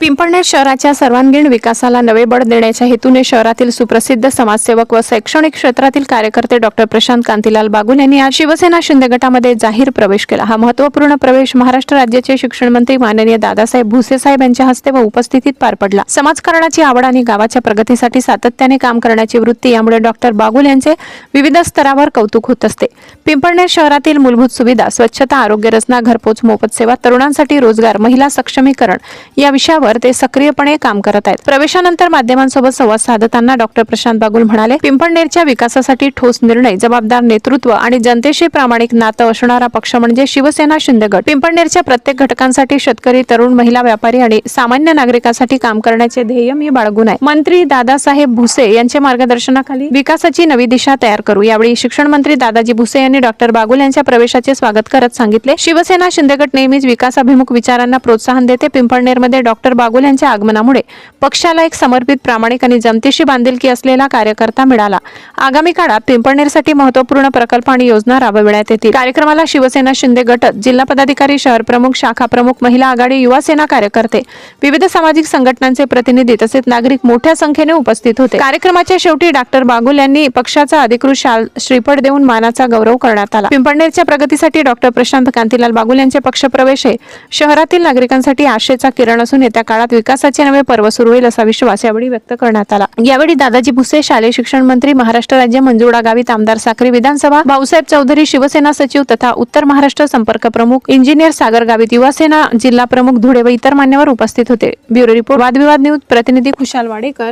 पिंपळनेर शहराच्या सर्वांगीण विकासाला नवे बळ देण्याच्या हेतूने शहरातील सुप्रसिद्ध समाजसेवक व शैक्षणिक क्षेत्रातील कार्यकर्ते डॉक्टर प्रशांत कांतीलाल बागुल यांनी आज शिवसेना शिंदे गटामध्ये जाहीर प्रवेश केला. हा महत्त्वपूर्ण प्रवेश महाराष्ट्र राज्याचे शिक्षण मंत्री माननीय दादासाहेब भुसे साहेब यांच्या हस्ते व उपस्थितीत पार पडला. समाजकारणाची आवड आणि गावाच्या प्रगतीसाठी सातत्याने काम करण्याची वृत्ती यामुळे डॉक्टर बागुल यांचे विविध स्तरावर कौतुक होत असते. पिंपळनेर शहरातील मूलभूत सुविधा स्वच्छता आरोग्य रचना घरपोच मोफत सेवा तरुणांसाठी रोजगार महिला सक्षमीकरण या विषयावर ते सक्रियपणे काम करत आहेत. प्रवेशानंतर माध्यमांसोबत संवाद साधताना डॉक्टर प्रशांत बागुल म्हणाले पिंपळनेरच्या विकासासाठी ठोस निर्णय जबाबदार नेतृत्व आणि जनतेशी प्रामाणिक नातं असणारा पक्ष म्हणजे शिवसेना शिंदे गट. पिंपळनेरच्या प्रत्येक घटकांसाठी शेतकरी तरुण महिला व्यापारी आणि सामान्य नागरिकांसाठी काम करण्याचे ध्येय मी बाळगून आहे. मंत्री दादासाहेब भुसे यांच्या मार्गदर्शनाखाली विकासाची नवी दिशा तयार करू. यावेळी शिक्षण मंत्री दादाजी भुसे यांनी डॉक्टर बागुल यांच्या प्रवेशाचे स्वागत करत सांगितले. शिवसेना शिंदे गट नेहमीच विकासाभिमुख विचारांना प्रोत्साहन देते. पिंपळनेरमध्ये डॉक्टर बागुल यांच्या आगमनामुळे पक्षाला एक समर्पित प्रामाणिक आणि जनतेशी बांधिलकी असलेला कार्यकर्ता मिळाला. आगामी काळात पिंपळनेरसाठी महत्त्वपूर्ण प्रकल्प आणि योजना राबविण्यात येतील. कार्यक्रमाला शिवसेना शिंदे गट जिल्हा पदाधिकारी शहर प्रमुख शाखा प्रमुख महिला आघाडी युवा सेना कार्यकर्ते विविध सामाजिक संघटनांचे प्रतिनिधी तसेच नागरिक मोठ्या संख्येने उपस्थित होते. कार्यक्रमाच्या शेवटी डॉक्टर बागुल यांनी पक्षाचा अधिकृत शाल श्रीफळ देऊन मानाचा गौरव करण्यात आला. पिंपळनेरच्या प्रगतीसाठी डॉक्टर प्रशांत कांतीलाल बागुल यांचे पक्षप्रवेश हे शहरातील नागरिकांसाठी आशेचा किरण असून येत्या काळात विकासाचे नवे पर्व सुरू होईल असा विश्वास यावेळी व्यक्त करण्यात आला. यावेळी दादाजी भुसे शालेय शिक्षण मंत्री महाराष्ट्र राज्य मंजुळा गावित आमदार साखरी विधानसभा भाऊसाहेब चौधरी शिवसेना सचिव तथा उत्तर महाराष्ट्र संपर्क प्रमुख इंजिनियर सागर गावित युवासेना जिल्हा प्रमुख धुळे व इतर मान्यवर उपस्थित होते. ब्युरो रिपोर्ट वादविवाद न्यूज प्रतिनिधी खुशाल वाडेकर.